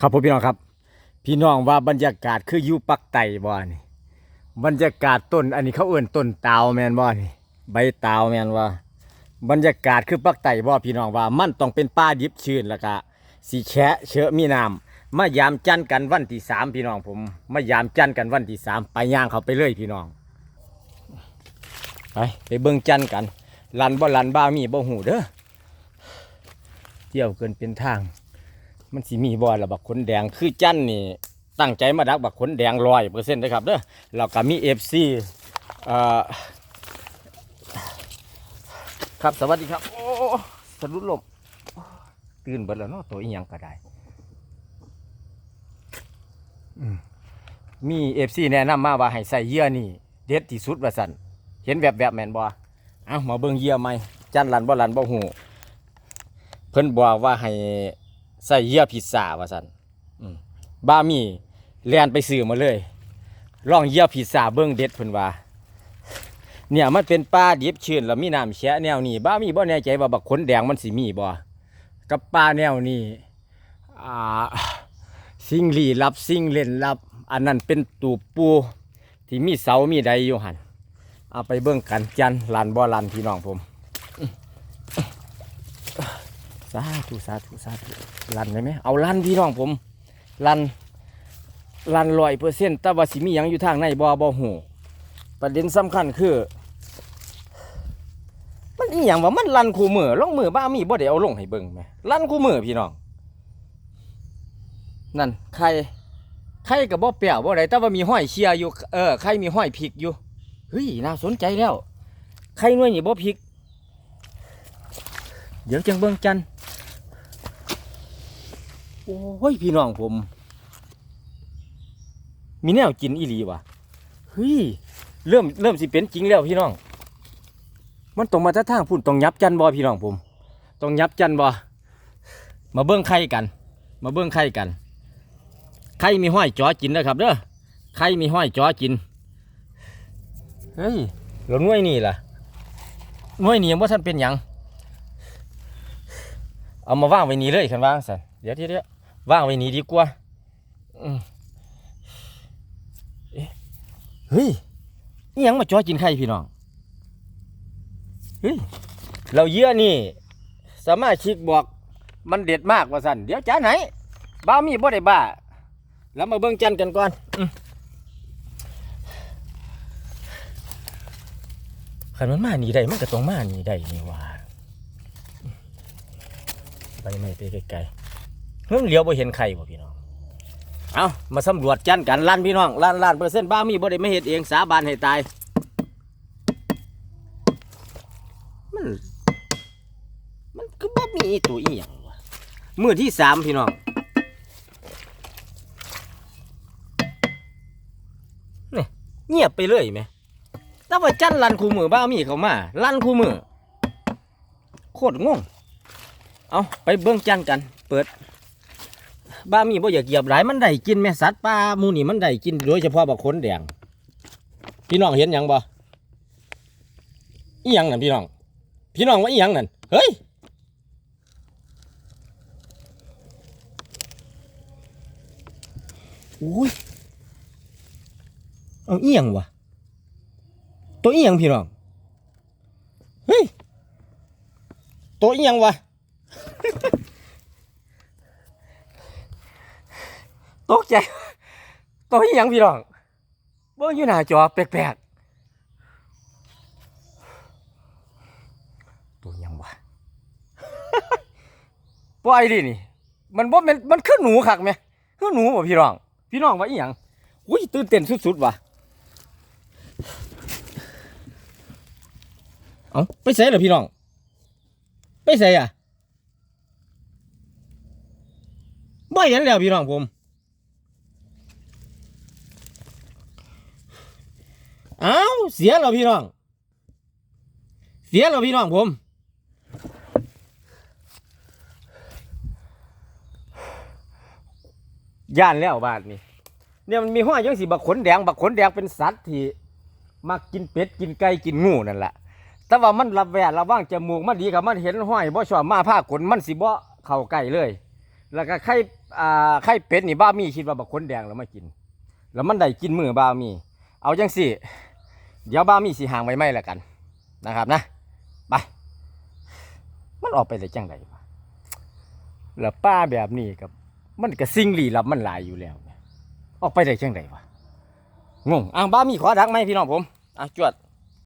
ครับผมพี่น้องครับ พี่น้องว่าบรรยากาศคืออยู่ปักไตบ่นี่บรรยากาศต้นอันนี้เขาเอื่นต้นตาวแมนบ่นี่ใบตาวแมนว่า บรรยากาศคือปักไตบ่พี่น้องว่ามันต้องเป็นป่าดิบชื้นแล้วก็สีแฉะเชอะมีน้ำมายามจันทร์กันวันที่สามพี่น้องผมมายามจันทร์กันวันที่สามไปย่างเขาไปเลยพี่น้องไปไปเบิ่งจันทร์กันลันบ่ลันบ้ามีบ่หูเด้อเที่ยวเกินเป็นทาง มันสิมีบ่ละบักขนแดงคือจันนี่ตั้งใจมาดักบักขนแดงร้อยเปอร์เซ็นต์นะครับเด้อแล้วก็มีเอฟซีครับสวัสดีครับ โอ้สะดุดลมตื่นเบิดแล้วเนาะตัวอีหยังก็ได้มีเอฟซีแนะนำมาว่าให้ใส่เยื่อนี่ เด็ดที่สุดว่าสันเห็นแบบแบบแมนบ่เอามาเบิ่งเยื่อไหมจันลันบ่ลันบ่หูเพิ่นบอกว่าให้ ใส่เยื่อพิซซ่าว่าสันบ้ามีเลียนไปซื้อมาเลยลองเยื่อพิซซ่าเบิ้งเด็ดเพิ่นว่า เนี่ยมันเป็นปลาดิบชื้นแล้วมีน้ำแฉะแนวนี้บ้ามีบ่แน่ใจว่าบักขนแดงมันสิมีบ่กับปลาแนวนี้อ่าสิ่งลี้ลับสิ่งเล่นลับ อันนั้นเป็นตูปปูที่มีเสามีใดอยู่หันเอาไปเบิ่งกันจันลันบ่ลันพี่น้องผม สาธุสาธุสาธุลันได้ไหมเอาลันพี่น้องผมลันลันร้อยเปอร์เซ็นต์แต่ว่าสิมีหยังอยู่ทางในบ่บ่หูประเด็นสำคัญคือ มันอีหยังว่ามันลันคู่มือลงมือบ้ามีบ่ได้เอาลงให้เบิ่งไหมลันคู่มือพี่น้องนั่นใครใครกับบ่เปียวบ่ได้แต่ว่ามีห้อยเชียอยู่เออใครมีห้อยพริกอยู่เฮ้ยน่าสนใจแล้วใครน่วยนี่บ่พริกเดี๋ยวจังเบิ่งจัน โอ้ยพี่น้องผม มีแนวกินอีหลีวะเฮ้ยเริ่มเริ่มสิเป็นจริงแล้วพี่น้อง มันตรงมาท่าทางพุ่นต้องยับจันบ่พี่น้องผมต้องยับจันบ่มาเบิ้งไข่กัน มาเบิ้งไข่กันไข่มีห้อยจอกินนะครับเด้อไข่มีห้อยจอกินเฮ้ยแล้วน่วยนี่ล่ะน่วยนี่ยังว่าท่านเป็นหยังเอามาว่างไว้นี้เลยคันว่างสันเดี๋ยวเดี๋ยวเดี๋ย ว่างไว้นี้ดีกว่าเอ๊ะเฮ้ยนี่ยังมาจ่อกินไข่พี่น้องเฮ้ยเราเยื่อนี่ สามารถชิกบอกมันเด็ดมากว่าสันเดี๋ยวจ้าไหนบ้ามีบ่ได้บ้า แล้วมาเบิ่งจันกันก่อนอขันมันมาหนีได้มันก็ต้องมาหนีได้นี่ว่าไปไม่ไปไกลๆ เฮ้ยเลี้ยวบ่เห็นใครบ่พี่น้อง เอามาสำรวจจันกันล้านพี่น้องล้านล้านเปอร์เซ็นต์บ้ามีบ่ได้ไม่เห็ดเองสาบานให้ตาย มัน มันก็บ่มีตัวอีหยังวะมือที่สามพี่น้องนี่เงียบไปเลยไหมแต่ว่าจันลันคู่มือบ้ามีเขามาลันคู่มือโคตรงง เอาไปเบื้องจันกัน เปิด บ้ามีบ่อยากเหยียบหลายมันได้กินแม่สัตว์ป่าหมูนี่มันได้กินโดยเฉพาะบักขนแดงพี่น้องเห็นหยังบ่อีหยังนั่นพี่น้อง พี่น้องว่าอีหยังนั่นเฮ้ยอุ้ยเอาอีหยังวะตัวอีหยังพี่น้องเฮ้ยตัวอีหยังวะ ตกใจตัวอีหยังพี่น้องเบิ่งอยู่หน้าจอแปลกๆตัวยังวะปล่อยดินี่ มันบ่แม่นมันคือหนูคักไหมคือหนูบ่พี่น้อง พี่น้องว่าอีหยังอุ้ยตื่นเต้นสุดๆว่ะเอ้าไปใส่เหรอพี่น้อง ไปใส่อะบ่เห็นแล้วพี่น้องผม เสียแล้วพี่น้อง เสียแล้วพี่น้องผม ย่านแล้วบาดนี้เนี่ยมันมีห้อยยังสีบักขนแดงบักขนแดงเป็นสัตว์ที่มักกินเป็ดกินไก่กินงูนั่นแหละแต่ว่ามันรับแวดระว่างจมูกมันดีกับมันเห็นห้อยบ่ชอบมาผ้าขนมันสิบ่เข้าใกล้เลย แล้วก็ไข่อ่าไข่เป็ดนี่บ้ามีคิดว่าบักคนแดงแล้วมากิน แล้วมันได้กินมือบ้ามี เอาจังสิ เดี๋ยวบ้ามีสีหางไว้ไม่ละกันนะครับนะไปมันออกไปได้จังไดวะแล้วป้าแบบนี้กับมันก็สิ่งลี้ลับมันหลายอยู่แล้ว ออกไปได้จังไดวะงงอะบ้ามีขอดักไหมพี่น้องผมอะจวด